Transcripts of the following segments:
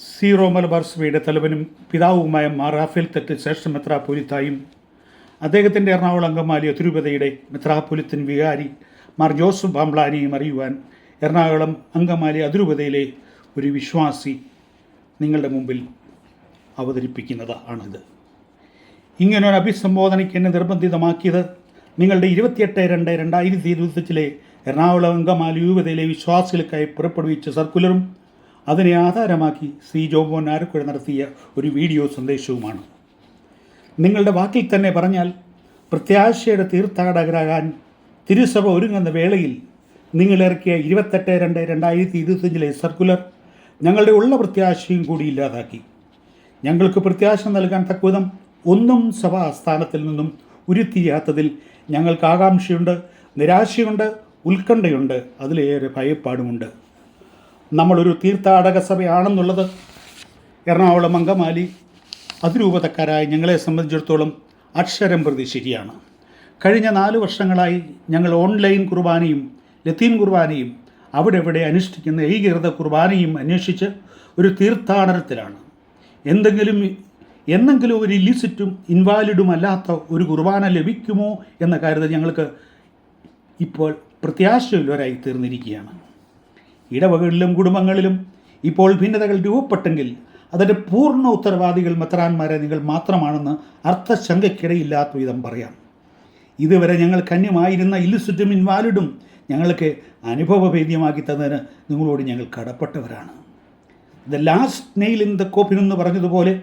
Zero Malabar സഭയുടെ തലവനും പിതാവുമായ മാർ റാഫേൽ തെറ്റ് ശ്രേഷ്ഠ മെത്രാപ്പൊലിത്തായും അദ്ദേഹത്തിന്റെ എറണാകുളം അങ്കമാലി അതിരൂപതയുടെ മെത്രാപ്പൊലിത്തൻ വികാരി മാർ ജോസഫ് ബാംബ്ലാനിയും അറിയുവാൻ എറണാകുളം അങ്കമാലി അതിരൂപതയിലെ ഒരു വിശ്വാസി നിങ്ങളുടെ മുമ്പിൽ അവതരിപ്പിക്കുന്നത് ആണിത് ഇങ്ങനൊരു അഭിസംബോധനയ്ക്ക് എന്നെ നിർബന്ധിതമാക്കിയത് നിങ്ങളുടെ ഇരുപത്തിയെട്ട് രണ്ട് രണ്ടായിരത്തി ഇരുപത്തിയഞ്ചിലെ എറണാകുളം അങ്കമാലി രൂപതയിലെ വിശ്വാസികൾക്കായി പുറപ്പെടുവിച്ച സർക്കുലറും അതിനെ ആധാരമാക്കി ശ്രീ ജോബോൻ ആരക്കുഴ നടത്തിയ ഒരു വീഡിയോ സന്ദേശവുമാണ്. നിങ്ങളുടെ വാക്കിൽ തന്നെ പറഞ്ഞാൽ പ്രത്യാശയുടെ തീർത്ഥാടകരാകാൻ തിരുസഭ ഒരുങ്ങുന്ന വേളയിൽ നിങ്ങൾ ഇറക്കിയ ഇരുപത്തെട്ട് രണ്ട് രണ്ടായിരത്തി ഇരുപത്തഞ്ചിലെ സർക്കുലർ ഞങ്ങളുടെ ഉള്ള പ്രത്യാശയും കൂടി ഇല്ലാതാക്കി. ഞങ്ങൾക്ക് പ്രത്യാശ നൽകാൻ തക്കവിധം ഒന്നും സഭാ സ്ഥാനത്തിൽ നിന്നും ഉരുത്തിരിയാത്തതിൽ ഞങ്ങൾക്ക് ആകാംക്ഷയുണ്ട് നിരാശയുണ്ട് ഉത്കണ്ഠയുണ്ട് അതിലേറെ ഭയപ്പാടുമുണ്ട്. നമ്മളൊരു തീർത്ഥാടക സഭയാണെന്നുള്ളത് എറണാകുളം അങ്കമാലി അതിരൂപതക്കാരായ ഞങ്ങളെ സംബന്ധിച്ചിടത്തോളം അക്ഷരം പ്രതി ശരിയാണ്. കഴിഞ്ഞ നാല് വർഷങ്ങളായി ഞങ്ങൾ ഓൺലൈൻ കുർബാനയും ലത്തീൻ കുർബാനയും അവിടെ ഇവിടെ അനുഷ്ഠിക്കുന്ന ഏകീകൃത കുർബാനയും അന്വേഷിച്ച് ഒരു തീർത്ഥാടനത്തിലാണ്. എന്തെങ്കിലും എന്നെങ്കിലും ഒരു ഇലിസിറ്റും ഇൻവാലിഡും അല്ലാത്ത ഒരു കുർബാന ലഭിക്കുമോ എന്ന കാര്യത്തിൽ ഞങ്ങൾക്ക് ഇപ്പോൾ പ്രത്യാശയുള്ളവരായി തീർന്നിരിക്കുകയാണ്. ഇടവകളിലും കുടുംബങ്ങളിലും ഇപ്പോൾ ഭിന്നതകൾ രൂപപ്പെട്ടെങ്കിൽ അതിന്റെ പൂർണ ഉത്തരവാദികൾ മെത്രാന്മാരെ നിങ്ങൾ മാത്രമാണെന്ന് അർത്ഥശങ്കയ്ക്കിടയില്ലാത്ത വിധം പറയാം. ഇതുവരെ ഞങ്ങൾ കന്യമായിരുന്ന ഇല്ലുസുറ്റും ഇൻവാലിഡും ഞങ്ങൾക്ക് അനുഭവഭേദ്യമാക്കി തന്നതിന് നിങ്ങളോട് ഞങ്ങൾ കടപ്പെട്ടവരാണ്. The last nail in the coffin എന്ന് പറഞ്ഞതുപോലെ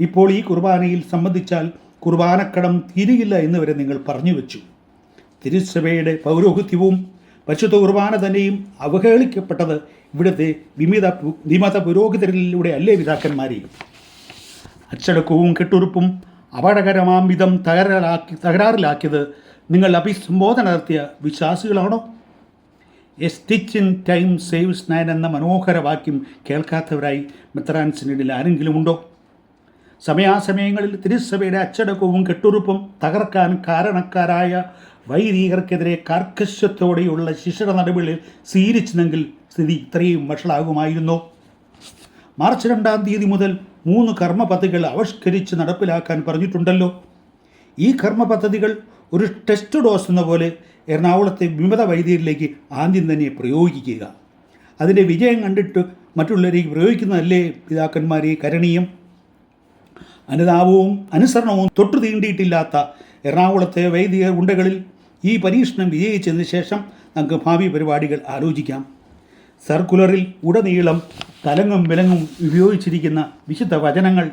ഇപ്പോൾ ഈ കുർബാനയിൽ സംബന്ധിച്ചാൽ കുർബാനക്കടം തീരുകില്ല എന്ന് വരെ നിങ്ങൾ പറഞ്ഞു വെച്ചു. തിരുസഭയുടെ പൗരോഹിത്യവും പരിശുദ്ധ കുർബാന തന്നെയും അവഹേളിക്കപ്പെട്ടത് ഇവിടുത്തെ വിമിത വിമത പുരോഹിതരിലൂടെ അല്ലേ പിതാക്കന്മാരെയും അച്ചടക്കവും കെട്ടുറുപ്പും അപകടകരമാം വിധം തകരാറാക്കി തകരാറിലാക്കിയത് നിങ്ങൾ അഭിസംബോധന നടത്തിയ വിശ്വാസികളാണോ? A stitch in time saves nine എന്ന മനോഹര വാക്യം കേൾക്കാത്തവരായി മെത്രാൻസിനിടയിൽ ആരെങ്കിലും ഉണ്ടോ? സമയാസമയങ്ങളിൽ തിരുസഭയുടെ അച്ചടക്കവും കെട്ടുറുപ്പും തകർക്കാൻ കാരണക്കാരായ വൈദികർക്കെതിരെ കാർക്കശ്യത്തോടെയുള്ള ശിക്ഷണ നടപടികൾ സ്വീകരിച്ചെങ്കിൽ സ്ഥിതി ഇത്രയും വഷളാകുമായിരുന്നു. മാർച്ച് രണ്ടാം തീയതി മുതൽ മൂന്ന് കർമ്മ പദ്ധതികൾ ആവിഷ്കരിച്ച് നടപ്പിലാക്കാൻ പറഞ്ഞിട്ടുണ്ടല്ലോ. ഈ കർമ്മ പദ്ധതികൾ ഒരു ടെസ്റ്റ് ഡോസ് എന്ന പോലെ എറണാകുളത്തെ വിമത വൈദ്യരിലേക്ക് ആദ്യം തന്നെ പ്രയോഗിക്കുക. അതിന്റെ വിജയം കണ്ടിട്ട് മറ്റുള്ളവരേക്ക് പ്രയോഗിക്കുന്നതല്ലേ പിതാക്കന്മാരെ കരണീയം? അനുതാപവും അനുസരണവും തൊട്ടു തീണ്ടിയിട്ടില്ലാത്ത എറണാകുളത്തെ വൈദിക ഉണ്ടകളിൽ ഈ പരീക്ഷണം വിജയിച്ചതിന് ശേഷം നമുക്ക് ഭാവി പരിപാടികൾ ആലോചിക്കാം. സർക്കുലറിൽ ഉടനീളം തലങ്ങും വിലങ്ങും ഉപയോഗിച്ചിരിക്കുന്ന വിശുദ്ധ വചനങ്ങൾ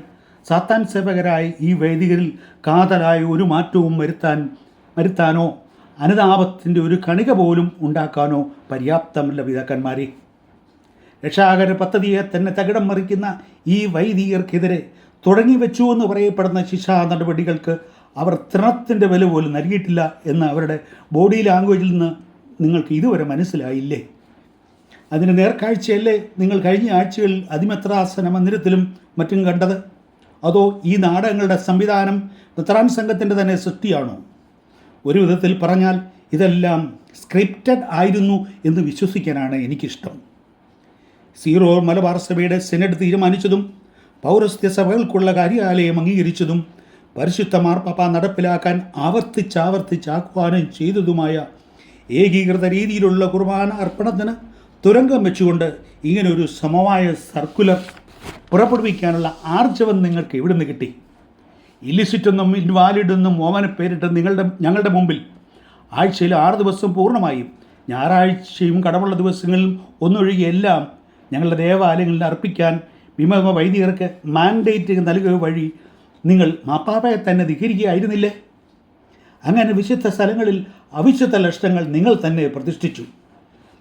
സാത്താൻ സേവകരായി ഈ വൈദികരിൽ കാതലായ ഒരു മാറ്റവും വരുത്താൻ വരുത്താനോ അനുതാപത്തിന്റെ ഒരു കണിക പോലും ഉണ്ടാക്കാനോ പര്യാപ്തമല്ല പിതാക്കന്മാരെ രക്ഷാകര പദ്ധതിയെ തന്നെ തകിടം മറിക്കുന്ന ഈ വൈദികർക്കെതിരെ തുടങ്ങി വെച്ചു എന്ന് പറയപ്പെടുന്ന ശിക്ഷാ നടപടികൾക്ക് അവർ തൃണത്തിന്റെ വില പോലും നൽകിയിട്ടില്ല എന്ന് അവരുടെ ബോഡി ലാംഗ്വേജിൽ നിന്ന് നിങ്ങൾക്ക് ഇതുവരെ മനസ്സിലായില്ലേ? അതിന്റെ നേർക്കാഴ്ചയല്ലേ നിങ്ങൾ കഴിഞ്ഞ ആഴ്ചകളിൽ അതിമെത്രാസന മന്ദിരത്തിലും മറ്റും കണ്ടത്? അതോ ഈ നാടകങ്ങളുടെ സംവിധാനം മെത്രാൻ സംഘത്തിന്റെ തന്നെ സൃഷ്ടിയാണോ? ഒരു വിധത്തിൽ പറഞ്ഞാൽ ഇതെല്ലാം സ്ക്രിപ്റ്റഡ് ആയിരുന്നു എന്ന് വിശ്വസിക്കാനാണ് എനിക്കിഷ്ടം. സീറോ മലബാർ സഭയുടെ സെനറ്റ് തീരുമാനിച്ചതും പൗരസ്ത്യ സഭകൾക്കുള്ള കാര്യാലയം അംഗീകരിച്ചതും പരിശുദ്ധ മാർപ്പാപ്പ നടപ്പിലാക്കാൻ ആവർത്തിച്ചാവർത്തിച്ചാക്കുവാനും ചെയ്തതുമായ ഏകീകൃത രീതിയിലുള്ള കുർബാന അർപ്പണത്തിന് തുരങ്കം വെച്ചുകൊണ്ട് ഇങ്ങനൊരു സമവായ സർക്കുലർ പുറപ്പെടുവിക്കാനുള്ള ആർജവം നിങ്ങൾക്ക് എവിടെ നിന്ന് കിട്ടി? ഇല്ലിസിറ്റെന്നും ഇൻവാലിഡെന്നും ഓമന പേരിട്ട് നിങ്ങളുടെ ഞങ്ങളുടെ മുമ്പിൽ ആഴ്ചയിൽ ആറ് ദിവസം പൂർണമായും ഞായറാഴ്ചയും കടമുള്ള ദിവസങ്ങളിലും ഒന്നൊഴികെ എല്ലാം ഞങ്ങളുടെ ദേവാലയങ്ങളിൽ അർപ്പിക്കാൻ വിമത വൈദികർക്ക് മാൻഡേറ്റ് നൽകുക വഴി നിങ്ങൾ മാപ്പാപ്പയെ തന്നെ ധികരിക്കുകയായിരുന്നില്ലേ അങ്ങനെ വിശുദ്ധ സ്ഥലങ്ങളിൽ അവിശുദ്ധ ലക്ഷണങ്ങൾ നിങ്ങൾ തന്നെ പ്രതിഷ്ഠിച്ചു.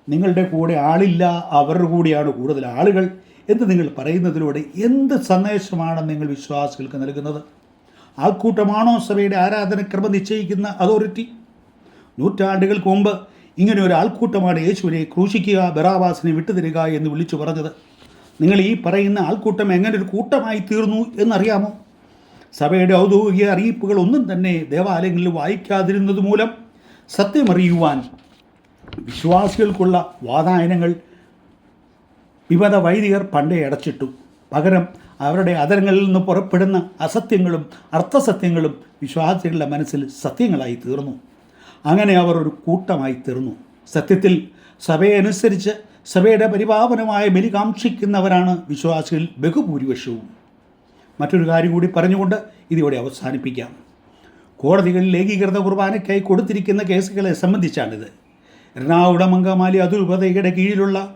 നിങ്ങളുടെ കൂടെ ആളില്ല അവരുടെ കൂടെയാണ് കൂടുതൽ ആളുകൾ എന്ന് നിങ്ങൾ പറയുന്നതിലൂടെ എന്ത് സന്ദേശമാണ് നിങ്ങൾ വിശ്വാസികൾക്ക് നൽകുന്നത്? ആൾക്കൂട്ടമാണോ സഭയുടെ ആരാധനക്രമം നിശ്ചയിക്കുന്ന അതോറിറ്റി? നൂറ്റാണ്ടുകൾക്ക് മുമ്പ് ഇങ്ങനെ ഒരു ആൾക്കൂട്ടമാണ് യേശുവിനെ ക്രൂശിക്കുക ബറാബാസിനെ വിട്ടുതരിക എന്ന് വിളിച്ചു പറഞ്ഞത്. നിങ്ങൾ ഈ പറയുന്ന ആൾക്കൂട്ടം എങ്ങനെ ഒരു കൂട്ടമായി തീർന്നു എന്നറിയാമോ? സഭയുടെ ഔദ്യോഗിക അറിയിപ്പുകൾ ഒന്നും തന്നെ ദേവാലയങ്ങളിൽ വായിക്കാതിരുന്നത് മൂലം സത്യമറിയുവാൻ വിശ്വാസികൾക്കുള്ള വാതായനങ്ങൾ വിമത വൈദികർ പണ്ടേ അടച്ചിട്ടു. പകരം അവരുടെ അതരങ്ങളിൽ നിന്ന് പുറപ്പെടുന്ന അസത്യങ്ങളും അർത്ഥസത്യങ്ങളും വിശ്വാസികളുടെ മനസ്സിൽ സത്യങ്ങളായി തീർന്നു. അങ്ങനെ അവർ ഒരു കൂട്ടമായി തീർന്നു. സത്യത്തിൽ സഭയെ അനുസരിച്ച് സഭയുടെ പരിപാവനമായ ബലി കാക്ഷിക്കുന്നവരാണ് വിശ്വാസികളിൽ ബഹുഭൂരിപക്ഷവും. മറ്റൊരു കാര്യം കൂടി പറഞ്ഞുകൊണ്ട് ഇതിവിടെ അവസാനിപ്പിക്കാം. കോടതികളിൽ ഏകീകൃത കുർബാനയ്ക്കായി കൊടുത്തിരിക്കുന്ന കേസുകളെ സംബന്ധിച്ചാണിത്. എറണാകുളം അങ്കമാലി അതിരൂപതയുടെ കീഴിലുള്ള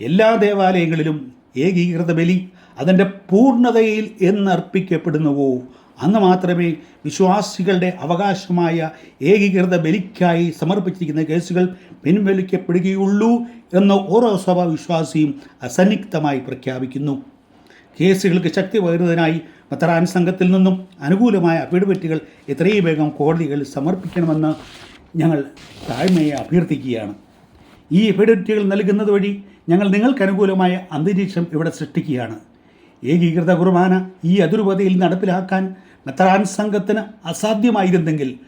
എല്ലാ ദേവാലയങ്ങളിലും ഏകീകൃത ബലി അതിന്റെ പൂർണതയിൽ എന്നർപ്പിക്കപ്പെടുന്നുവോ അന്ന് മാത്രമേ വിശ്വാസികളുടെ അവകാശമായ ഏകീകൃത ബലിക്കായി സമർപ്പിച്ചിരിക്കുന്ന കേസുകൾ പിൻവലിക്കപ്പെടുകയുള്ളൂ എന്ന് ഓരോ സഭാ വിശ്വാസിയും അസന്നിഗ്ധമായി പ്രഖ്യാപിക്കുന്നു. കേസുകൾക്ക് ശക്തി പകരുന്നതിനായി മത്രാൻ സംഘത്തിൽ നിന്നും അനുകൂലമായ അഫിഡവിറ്റുകൾ എത്രയും വേഗം കോടതികളിൽ സമർപ്പിക്കണമെന്ന് ഞങ്ങൾ താഴ്മയെ അഭ്യർത്ഥിക്കുകയാണ്. ഈ അഫിഡവിറ്റുകൾ നൽകുന്നത് വഴി ഞങ്ങൾ നിങ്ങൾക്ക് അനുകൂലമായ അന്തരീക്ഷം ഇവിടെ സൃഷ്ടിക്കുകയാണ്. ഏകീകൃത കുർബാന ഈ അതിരൂപതയിൽ നടപ്പിലാക്കാൻ മെത്രാൻ സംഘത്തിന് അസാധ്യമായിരുന്നെങ്കിൽ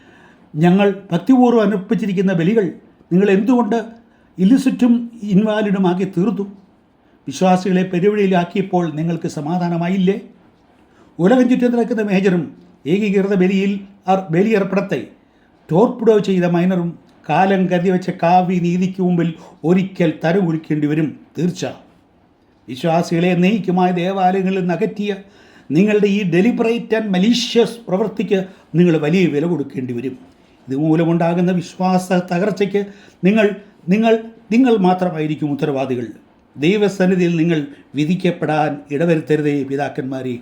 ഞങ്ങൾ ഭക്തിപൂർവം അനുഷ്ഠിച്ചിരിക്കുന്ന ബലികൾ നിങ്ങൾ എന്തുകൊണ്ട് ഇലിസിറ്റും ഇൻവാലിഡുമാക്കി തീർത്തു? വിശ്വാസികളെ പെരുവഴിയിലാക്കിയപ്പോൾ നിങ്ങൾക്ക് സമാധാനമായില്ലേ? ഉലകം ചുറ്റും നിൽക്കുന്ന മേജറും ഏകീകൃത ബലിയിൽ ബലിയർപ്പണത്തെ ടോർപ്പിഡോ ചെയ്ത മൈനറും കാലം കരുതി വെച്ച കാവ്യ നീതിക്ക് മുമ്പിൽ ഒരിക്കൽ തരമുറിക്കേണ്ടി വരും. തീർച്ച വിശ്വാസികളെ നയിക്കുമായ ദേവാലയങ്ങളിൽ നകറ്റിയ നിങ്ങളുടെ ഈ ഡെലിബറേറ്റ് ആൻഡ് മലീഷ്യസ് പ്രവൃത്തിക്ക് നിങ്ങൾ വലിയ വില കൊടുക്കേണ്ടി വരും. ഇതുമൂലമുണ്ടാകുന്ന വിശ്വാസ തകർച്ചയ്ക്ക് നിങ്ങൾ നിങ്ങൾ നിങ്ങൾ മാത്രമായിരിക്കും ഉത്തരവാദികൾ. ദൈവസന്നിധിയിൽ നിങ്ങൾ വിധിക്കപ്പെടാൻ ഇടവരുത്തരുതേ പിതാക്കന്മാരെ.